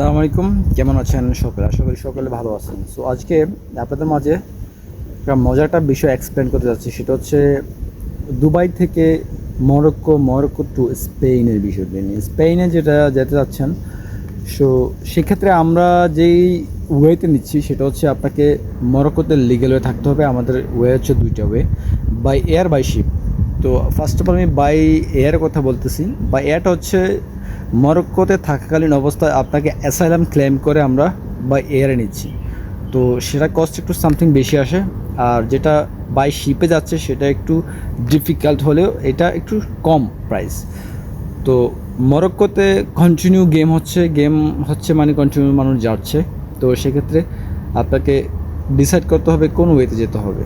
সালাম আলাইকুম। কেমন আছেন সকলে? আশা করি সকলে ভালো আছেন। সো আজকে আপনাদের মাঝে একটা মজার একটা বিষয় এক্সপ্লেন করতে যাচ্ছি। সেটা হচ্ছে দুবাই থেকে মরক্কো মরক্কো টু স্পেনের বিষয়টি নিয়ে স্পেনে যেটা যেতে যাচ্ছেন সো সেক্ষেত্রে আমরা যেই ওয়েতে নিচ্ছি, সেটা হচ্ছে আপনাকে মরক্কোতে লিগেল ওয়ে থাকতে হবে। আমাদের ওয়ে হচ্ছে দুইটা way by air by ship তো ফার্স্ট অফ অল আমি বাই এয়ার কথা বলতেছি। বাই এয়ারটা হচ্ছে মরক্কোতে থাকাকালীন অবস্থায় আপনাকে অ্যাসাইলাম ক্লেম করে আমরা বাই এয়ারে নিচ্ছি। তো সেটা কস্ট একটু সামথিং বেশি আসে। আর যেটা বাই শিপে যাচ্ছে সেটা একটু ডিফিকাল্ট হলেও এটা একটু কম প্রাইস তো মরক্কোতে কন্টিনিউ গেম হচ্ছে। গেম হচ্ছে মানে কন্টিনিউ মানুষ যাচ্ছে। তো সেক্ষেত্রে আপনাকে ডিসাইড করতে হবে কোন ওয়েতে যেতে হবে।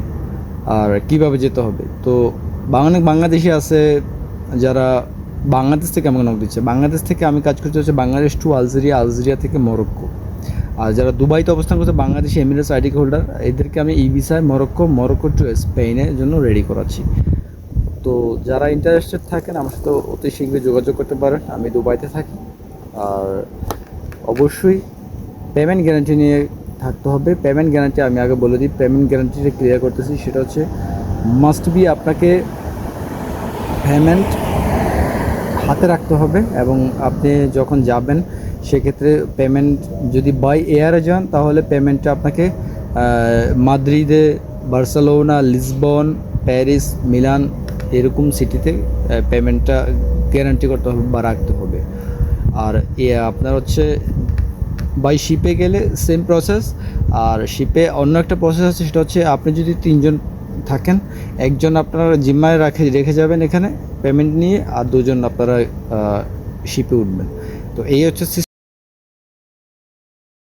আর কীভাবে যেতে হবে। তো অনেক বাংলাদেশি আছে যারা বাংলাদেশ থেকে আমাকে নক দিচ্ছে। বাংলাদেশ থেকে আমি কাজ করতে হচ্ছে বাংলাদেশ টু আলজেরিয়া আলজেরিয়া থেকে মরক্কো। আর যারা দুবাইতে অবস্থান করছে, বাংলাদেশি এমিরেটস আইডি হোল্ডার এদেরকে আমি ই ভিসায় মরক্কো মরক্কো টু স্পেনের জন্য রেডি করাচ্ছি। তো যারা ইন্টারেস্টেড থাকেন, আমার সাথে অতি শীঘ্রই যোগাযোগ করতে পারেন। আমি দুবাইতে থাকি। আর অবশ্যই পেমেন্ট গ্যারান্টি নিয়ে থাকতে হবে। পেমেন্ট গ্যারান্টি আমি আগে বলে দিই। পেমেন্ট গ্যারান্টিটা ক্লিয়ার করতেছি। সেটা হচ্ছে মাস্ট বি আপনাকে পেমেন্ট হাতে রাখতে হবে এবং আপনি যখন যাবেন, সেক্ষেত্রে পেমেন্ট যদি বাই এয়ারে যান, তাহলে পেমেন্টটা আপনাকে মাদ্রিদে, বার্সেলোনা, লিসবন, প্যারিস, মিলান এরকম সিটিতে পেমেন্টটা গ্যারান্টি করতে হবে বা রাখতে হবে। আর এ, আপনার হচ্ছে বাই শিপে গেলে সেম প্রসেস আর শিপে অন্য একটা প্রসেস আছে, সেটা হচ্ছে আপনি যদি তিনজন থাকেন। একজন আপনারা জিম্মায় রাখে, রেখে যাবেন এখানে। পেমেন্ট নিয়ে আর দুজন আপনারা শিপে উঠবেন। তো এই হচ্ছে